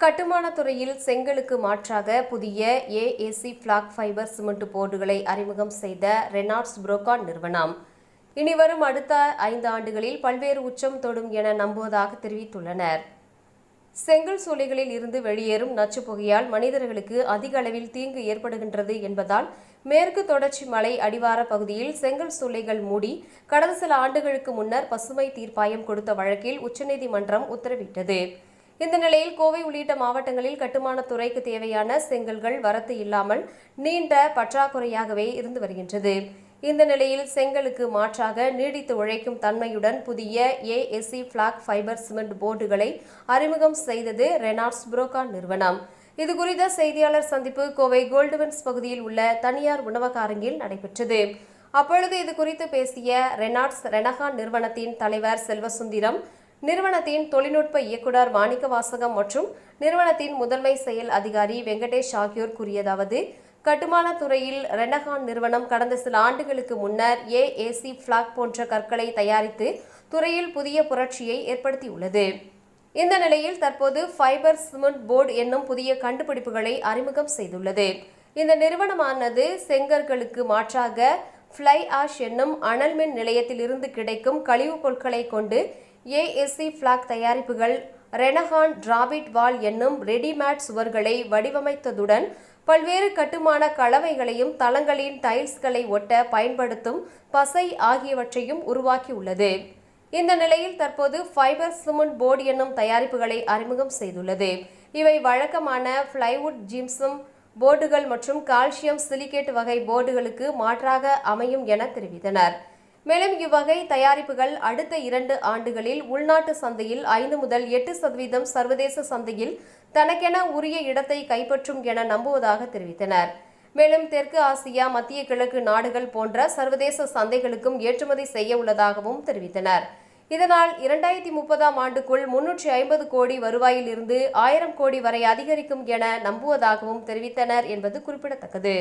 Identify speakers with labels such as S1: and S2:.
S1: கட்டுமானத் துறையில் செங்கலுக்கு மாற்றாக புதிய ஏஏசி பிளாக் ஃபைபர் சிமெண்ட் போர்டுகளை அறிமுகம் செய்த ரெனார்ட்ஸ் புரோகான் நிறுவனம். இனிவரும் அடுத்த ஐந்து ஆண்டுகளில் பல்வேறு உச்சம் தொடும் என நம்புவதாக தெரிவித்துள்ளனர். செங்கல் சூளைகளில் இருந்து வெளியேறும் நச்சு புகையால் மனிதர்களுக்கு அதிக அளவில் தீங்கு ஏற்படுகின்றது என்பதால் மேற்கு தொடர்ச்சி மலை அடிவார பகுதியில் செங்கல் சூளைகள் மூடி கடந்த சில ஆண்டுகளுக்கு முன்னர் பசுமை தீர்ப்பாயம் கொடுத்த வழக்கில் உச்சநீதிமன்றம் உத்தரவிட்டது. இந்த நிலையில் கோவை உள்ளிட்ட மாவட்டங்களில் கட்டுமான துறைக்கு தேவையான செங்கல்கள் வரத்து இல்லாமல் நீண்ட பற்றாக்குறையாகவே இருந்து வருகின்றது. இந்த நிலையில் செங்கலுக்கு மாற்றாக நீடித்து உழைக்கும் தன்மையுடன் புதிய ஏஎஸ்சி பிளாக் ஃபைபர் சிமெண்ட் போர்டுகளை அறிமுகம் செய்தது ரெனார்ட்ஸ் புரோகா நிறுவனம். இது குறித்த செய்தியாளர் சந்திப்பு கோவை கோல்டுவன்ஸ் பகுதியில் உள்ள தனியார் உணவக அரங்கில் நடைபெற்றது. அப்பொழுது இது குறித்து பேசிய ரெனார்ட்ஸ் ரெனகான் நிறுவனத்தின் தலைவர் செல்வசுந்தரம் நிறுவனத்தின் தொழில்நுட்ப இயக்குனர் வாணிக வாசகம் மற்றும் நிறுவனத்தின் முதன்மை செயல் அதிகாரி வெங்கடேஷ் ஆகியோர் கூறியதாவது கட்டுமான துறையில் ரெனகான் நிறுவனம் கடந்த சில ஆண்டுகளுக்கு முன்னர் ஏஏசி பிளாக் போன்ற கற்களை தயாரித்து துறையில் புதிய புரட்சியை ஏற்படுத்தியுள்ளது. இந்த நிலையில் தற்போது ஃபைபர் சிமெண்ட் போர்டு என்னும் புதிய கண்டுபிடிப்புகளை அறிமுகம் செய்துள்ளது. இந்த நிறுவனமானது செங்கற்களுக்கு மாற்றாக ஃப்ளை ஆஷ் என்னும் அனல் மின் நிலையத்திலிருந்து கிடைக்கும் கழிவுப் பொருட்களை கொண்டு ஏஎஸ்சி பிளாக் தயாரிப்புகள் ரெனஹான் டிராபிட் வால் என்னும் ரெடிமேட் சுவர்களை வடிவமைத்ததுடன் பல்வேறு கட்டுமான கலவைகளையும் தளங்களின் டைல்ஸ்களை ஒட்ட பயன்படுத்தும் பசை ஆகியவற்றையும் உருவாக்கியுள்ளது. இந்த நிலையில் தற்போது ஃபைபர் சிமெண்ட் போர்டு என்னும் தயாரிப்புகளை அறிமுகம் செய்துள்ளது. இவை வழக்கமான பிளைவுட் ஜிம்சம் போர்டுகள் மற்றும் கால்சியம் சிலிகேட் வகை போர்டுகளுக்கு மாற்றாக அமையும் என தெரிவித்தனர். மேலும் இவ்வகை தயாரிப்புகள் அடுத்த இரண்டு ஆண்டுகளில் உள்நாட்டு சந்தையில் ஐந்து முதல் எட்டு சதவீதம் சர்வதேச சந்தையில் தனக்கென உரிய இடத்தை கைப்பற்றும் என நம்புவதாக தெரிவித்தனர். மேலும் தெற்கு ஆசியா மத்திய கிழக்கு நாடுகள் போன்ற சர்வதேச சந்தைகளுக்கும் ஏற்றுமதி செய்ய உள்ளதாகவும் தெரிவித்தனர். இதனால் இரண்டாயிரத்தி முப்பதாம் ஆண்டுக்குள் முன்னூற்றி ஐம்பது கோடி வருவாயில் இருந்து ஆயிரம் கோடி வரை அதிகரிக்கும் என நம்புவதாகவும் தெரிவித்தனர் என்பது குறிப்பிடத்தக்கது.